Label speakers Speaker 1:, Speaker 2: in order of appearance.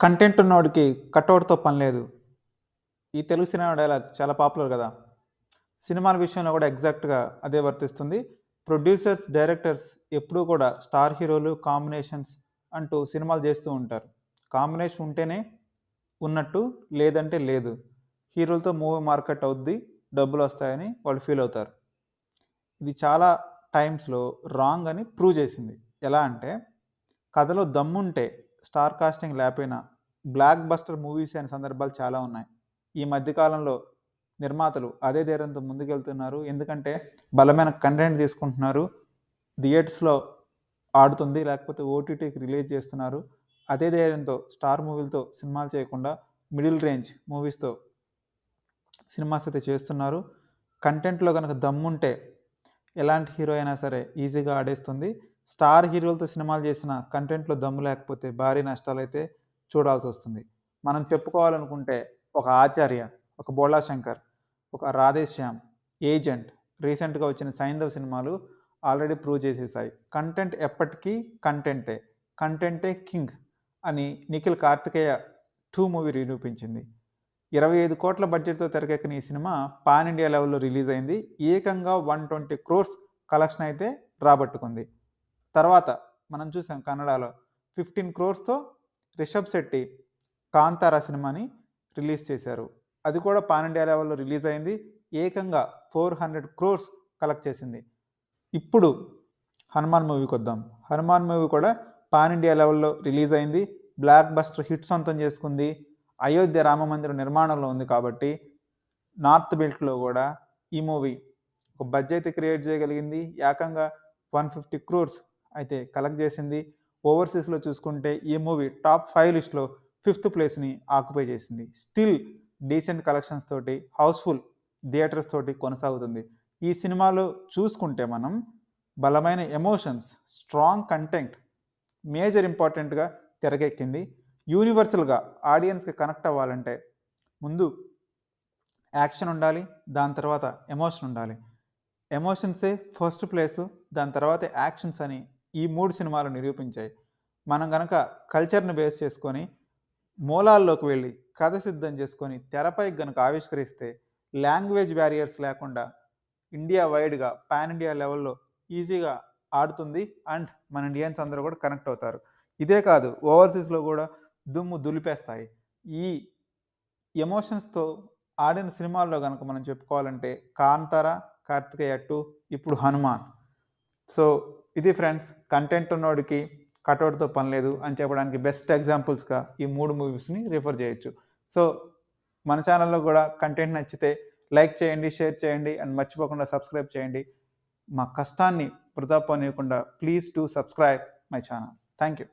Speaker 1: Content ఉన్నోడికి కట్అవుట్తో పని లేదు. ఈ తెలుగు సినిమా డైలాగ్ చాలా పాపులర్ కదా సినిమాల విషయంలో కూడా ఎగ్జాక్ట్‌గా అదే వర్తిస్తుంది. ప్రొడ్యూసర్స్, డైరెక్టర్స్ ఎప్పుడూ కూడా స్టార్ హీరోలు, కాంబినేషన్స్ అంటూ సినిమాలు చేస్తూ ఉంటారు. కాంబినేషన్ ఉంటేనే ఉన్నట్టు, లేదంటే లేదు. హీరోలతో మూవీ మార్కెట్ అవుద్ది, డబ్బులు వస్తాయని వాళ్ళు ఫీల్ అవుతారు. ఇది చాలా టైమ్స్‌లో రాంగ్ అని ప్రూవ్ చేసింది. ఎలా అంటే కథలో దమ్ముంటే స్టార్ కాస్టింగ్ లేకపోయినా బ్లాక్ బస్టర్ మూవీస్ అయిన సందర్భాలు చాలా ఉన్నాయి. ఈ మధ్యకాలంలో నిర్మాతలు అదే ధైర్యంతో ముందుకెళ్తున్నారు. ఎందుకంటే బలమైన కంటెంట్ తీసుకుంటున్నారు. థియేటర్స్‌లో ఆడుతుంది. లేకపోతే ఓటీటీకి రిలీజ్ చేస్తున్నారు. అదే ధైర్యంతో స్టార్ మూవీలతో సినిమాలు చేయకుండా మిడిల్ రేంజ్ మూవీస్‌తో సినిమాస్ అయితే చేస్తున్నారు. కంటెంట్‌లో కనుక దమ్ముంటే ఎలాంటి హీరో అయినా సరే ఈజీగా ఆడేస్తుంది. స్టార్ హీరోలతో సినిమాలు చేసిన కంటెంట్‌లో దమ్ము లేకపోతే భారీ నష్టాలైతే చూడాల్సొస్తుంది. మనం చెప్పుకోవాలనుకుంటే ఒక 'ఆచార్య', ఒక 'బోళా శంకర్', ఒక 'రాధేశ్యామ్', 'ఏజెంట్' రీసెంట్‌గా వచ్చిన 'సైంధవ్' సినిమాలు ఆల్రెడీ ప్రూవ్ చేసేసాయి. కంటెంట్ ఎప్పటికీ కంటెంటే. కంటెంటే కింగ్ అని 'నిఖిల్ కార్తికేయ టూ మూవీ నిరూపించింది. 25 కోట్ల బడ్జెట్‌తో తెరకెక్కిన ఈ సినిమా పాన్ ఇండియా లెవెల్‌లో రిలీజ్ అయింది. ఏకంగా 120 క్రోర్స్ కలెక్షన్ అయితే రాబట్టుకుంది. తర్వాత మనం చూసాం కన్నడలో 15 క్రోర్స్‌తో రిషబ్ శెట్టి 'కాంతార' సినిమాని రిలీజ్ చేశారు. అది కూడా పాన్ ఇండియా లెవెల్‌లో రిలీజ్ అయింది. ఏకంగా 400 క్రోర్స్ కలెక్ట్ చేసింది. ఇప్పుడు 'హనుమాన్' మూవీకి వద్దాం 'హనుమాన్' మూవీ కూడా పాన్ ఇండియా లెవెల్‌లో రిలీజ్ అయింది. బ్లాక్ బస్టర్ హిట్ సొంతం చేసుకుంది. అయోధ్య రామ మందిరం నిర్మాణంలో ఉంది కాబట్టి నార్త్ బెల్ట్‌లో కూడా ఈ మూవీ ఒక బడ్జెట్ క్రియేట్ చేయగలిగింది. ఏకంగా 150 క్రోర్స్ అయితే కలెక్ట్ చేసింది. ఓవర్‌సీస్‌లో చూసుకుంటే ఈ మూవీ టాప్ ఫైవ్ లిస్ట్‌లో ఫిఫ్త్ ప్లేస్‌ని ఆక్యుపై చేసింది. స్టిల్ డీసెంట్ కలెక్షన్స్ తోటి హౌస్‌ఫుల్ థియేటర్స్ తోటి కొనసాగుతుంది. ఈ సినిమాలో చూసుకుంటే మనం బలమైన ఎమోషన్స్, స్ట్రాంగ్ కంటెంట్ మేజర్ ఇంపార్టెంట్‌గా తెరకెక్కింది. యూనివర్సల్‌గా ఆడియన్స్‌కి కనెక్ట్ అవ్వాలంటే ముందు యాక్షన్ ఉండాలి. దాని తర్వాత ఎమోషన్ ఉండాలి. ఎమోషన్సే ఫస్ట్ ప్లేసు. దాని తర్వాత యాక్షన్స్ అని ఈ మూడు సినిమాలు నిరూపించాయి. మనం కనుక కల్చర్‌ని బేస్ చేసుకొని మూలాల్లోకి వెళ్ళి కథ సిద్ధం చేసుకొని తెరపై గనుక ఆవిష్కరిస్తే లాంగ్వేజ్ బ్యారియర్స్ లేకుండా ఇండియా వైడ్‌గా పాన్ ఇండియా లెవెల్‌లో ఈజీగా ఆడుతుంది. అండ్ మన ఇండియన్స్ అందరూ కూడా కనెక్ట్ అవుతారు. ఇదే కాదు ఓవర్‌సీస్‌లో కూడా దుమ్ము దులిపేస్తాయి. ఈ ఎమోషన్స్‌తో ఆడిన సినిమాల్లో కనుక మనం చెప్పుకోవాలంటే 'కాంతార', 'కార్తికేయ టూ ఇప్పుడు 'హనుమాన్'. సో ఇది ఫ్రెండ్స్ కంటెంట్ ఉన్నోడికి కటౌట్‌తో పని లేదు అని చెప్పడానికి బెస్ట్ ఎగ్జాంపుల్స్‌గా ఈ మూడు మూవీస్‌ని రిఫర్ చేయొచ్చు. సో మన ఛానల్‌లో కూడా కంటెంట్ నచ్చితే లైక్ చేయండి, షేర్ చేయండి అండ్ మర్చిపోకుండా సబ్స్క్రైబ్ చేయండి. మా కష్టాన్ని వృధా పోనీయకుండా please to subscribe my channel. Thank you.